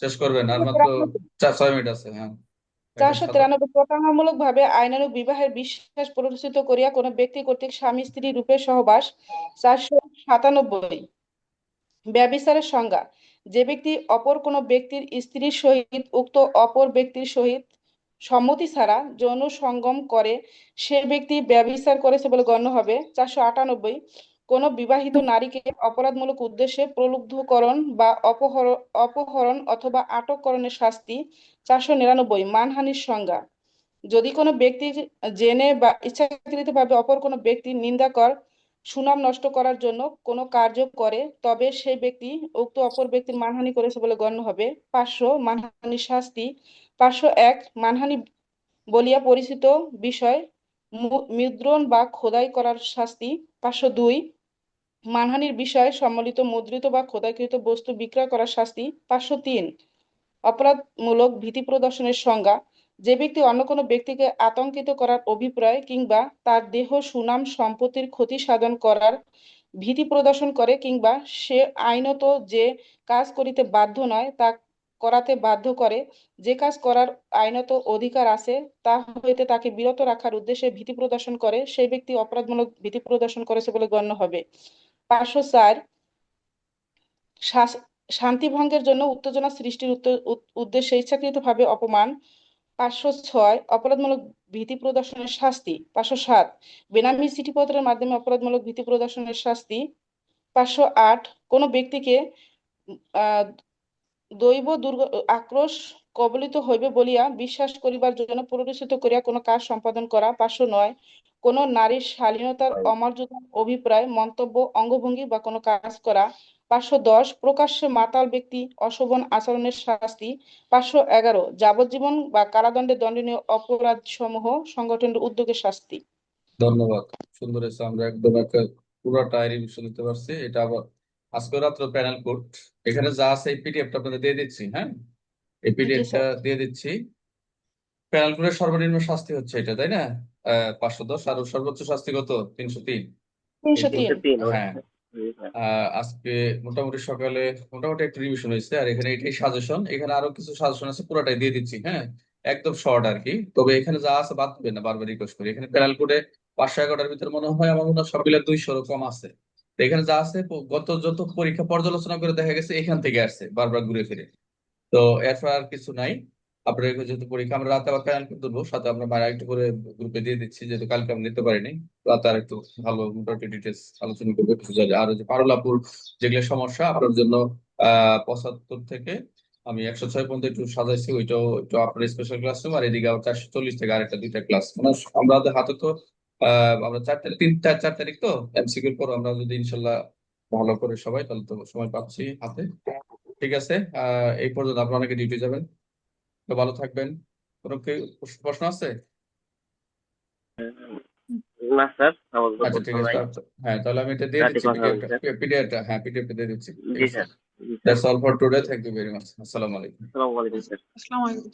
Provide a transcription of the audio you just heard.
শেষ করবেন আর মাত্র চার ছয় মিনিট আছে হ্যাঁ। চারশো তিরানব্বই প্রতারণামূলক ভাবে আইনানুগ বিবাহের বিশ্বাস প্রতিষ্ঠিত করিয়া কোনো ব্যক্তি কর্তৃক স্বামী স্ত্রী রূপে সহবাস চারশো সাতানব্বই ব্যভিচারের সংজ্ঞা। যে ব্যক্তি অপর কোনো ব্যক্তির স্ত্রীর সহিত উক্ত অপর ব্যক্তির সহিত সম্মতি ছাড়া যৌন সঙ্গম করে সে ব্যক্তি ব্যভিচার করেছে বলে গণ্য হবে। চারশো আটানব্বই কোনো বিবাহিত নারীকে অপরাধমূলক উদ্দেশ্যে প্রলুব্ধকরণ বা অপহরণ অথবা আটককরণের শাস্তি চারশো নিরানব্বই, মানহানির সংজ্ঞা। যদি কোনো ব্যক্তি জেনে বা ইচ্ছাকৃতভাবে অপর কোনো ব্যক্তির নিন্দা কর, সুনাম নষ্ট করার জন্য কোনো কার্য করে, তবে সেই ব্যক্তি উক্ত অপর ব্যক্তির মানহানি করেছে বলে গণ্য হবে। পাঁচশো, মানহানির শাস্তি। পাঁচশো এক, মানহানি বলিয়া পরিচিত বিষয় মুদ্রণ বা খোদাই করার শাস্তি। পাঁচশো দুই মানহানির বিষয়ে সম্মিলিত মুদ্রিত বা খোদাইকৃত বস্তু বিক্রয় করার শাস্তি পাঁচশো তিন। অপরাধমূলক ভীতি প্রদর্শনের সংজ্ঞা, যে ব্যক্তি অন্য কোনো ব্যক্তিকে আতঙ্কিত করার অভিপ্রায় কিংবা তার দেহ, সুনাম, সম্পত্তির ক্ষতি সাধন করার ভীতি প্রদর্শন করে কিংবা সে আইনত যে কাজ করিতে বাধ্য নয়, তা করাতে বাধ্য করে, যে কাজ করার আইনত অধিকার আছে, তা হইতে তাকে বিরত রাখার উদ্দেশ্যে ভীতি প্রদর্শন করে, সেই ব্যক্তি অপরাধমূলক ভীতি প্রদর্শন করেছে বলে গণ্য হবে। পাঁচশো চার শান্তিভঙ্গের জন্য উত্তেজনা সৃষ্টির উদ্দেশ্যে ইচ্ছাকৃতভাবে অপমান। পাঁচশো ছয় অপরাধমূলক ভীতি প্রদর্শনের শাস্তি। পাঁচশো সাত বেনামি চিঠিপত্রের মাধ্যমে অপরাধমূলক ভীতি প্রদর্শনের শাস্তি। পাঁচশো আট কোনো ব্যক্তিকে দৈব দুর্গ, আক্রোশ কবলিত হইবে বলিয়া বিশ্বাস করিবার জন্য প্ররোচিত করিয়া কোনো কাজ সম্পাদন করা পাঁচশো নয়। কোনো নারীর শালীনতার অমর্যাদার অভিপ্রায় মন্তব্য অঙ্গভঙ্গি বা কোনো কাজ করা পাঁচশো দশ প্রকাশ্যে মাতাল ব্যক্তি অশোভন আচরণের শাস্তি পাঁচশো এগারো যাবজ্জীবন বা কারাদণ্ডে দণ্ডনীয় অপরাধ সমূহ সংগঠনের উদ্যোগে শাস্তি। ধন্যবাদ। সুন্দর হয়েছে আমরা একদম একটা পুরোটা রিভিশন দিতে পারছি। এটা আবার আজকে রাত্রে প্যানেল কোড। এখানে যা আছে এই পিডিএফটা আপনাদের দিয়ে দিচ্ছি হ্যাঁ? এই পিডিএফটা দিয়ে দিচ্ছি। কোডের সর্বনিম্ন শাস্তি হচ্ছে এটা তাই না? আহ পাঁচশো দশ আর সর্বোচ্চ শাস্তি কত? তিনশো তিন। তিনশো তিন। হ্যাঁ। আহ, আজকে মোটামুটি সকালে মোটামুটি একটা রিভিশন হয়েছে আর এখানে এটাই সাজেশন এখানে আরও কিছু সাজেশন আছে পুরোটাই দিয়ে দিচ্ছি হ্যাঁ? একদম শর্ট আর কি। তবে এখানে যা আছে বাদ দেবেন না বারবার রিকোয়েস্ট করি। এখানে প্যানেল কোডে পাঁচশো এগারোটার ভিতরে মনে হয় আমার মনে হয় সবগুলো দুইশোর কম আছে। তো এখানে যা আছে গত যত পরীক্ষা পর্যালোচনা করে দেখা গেছে এখান থেকে আসছে বারবার ঘুরে ফিরে। তো এরপর আর কিছু নাই। আপনার যেহেতু পরীক্ষা, আমরা রাতে আবার প্যানেল করে দেবো সাথে আমরা বাইরে একটু করে গ্রুপে দিয়ে দিচ্ছি, যেহেতু কালকে আমরা নিতে পারিনি। রাতে আর একটু ভালো মোটামুটি ডিটেলস আলোচনা করব। আর যে পারলাপুর যেগুলো সমস্যা আপনার জন্য, আহ, পঁচাত্তর থেকে আমি একশো ছয় পর্যন্ত একটু সাজাইছি, ওইটাও একটু আপনার স্পেশাল ক্লাসরুম আর এদিকে আবার চারশো চল্লিশ থেকে আরেকটা দুইটা ক্লাস মানে আমাদের হাতে তো, আহ, আমরা চার তারিখ তিন চার চার তারিখ তো এমসিকিউর পর আমরা যদি ইনশাল্লাহ ভালো করে সবাই, তাহলে তো সময় পাচ্ছি হাতে। ঠিক আছে আহ এই পর্যন্ত আপনারা অনেকে ডিউটি যাবেন। তো ভালো থাকবেন। কোনো কি প্রশ্ন আছে? না স্যার আচ্ছা ঠিক আছে। হ্যাঁ তাহলে আমি এটা দিয়ে দিচ্ছি পিডিএফটা। হ্যাঁ পিডিএফটা দিয়ে দিচ্ছি। ঠিক আছে sir ji that's all for today thank you very much আসসালামু আলাইকুম। আসসালামু আলাইকুম স্যার। আসসালামু আলাইকুম।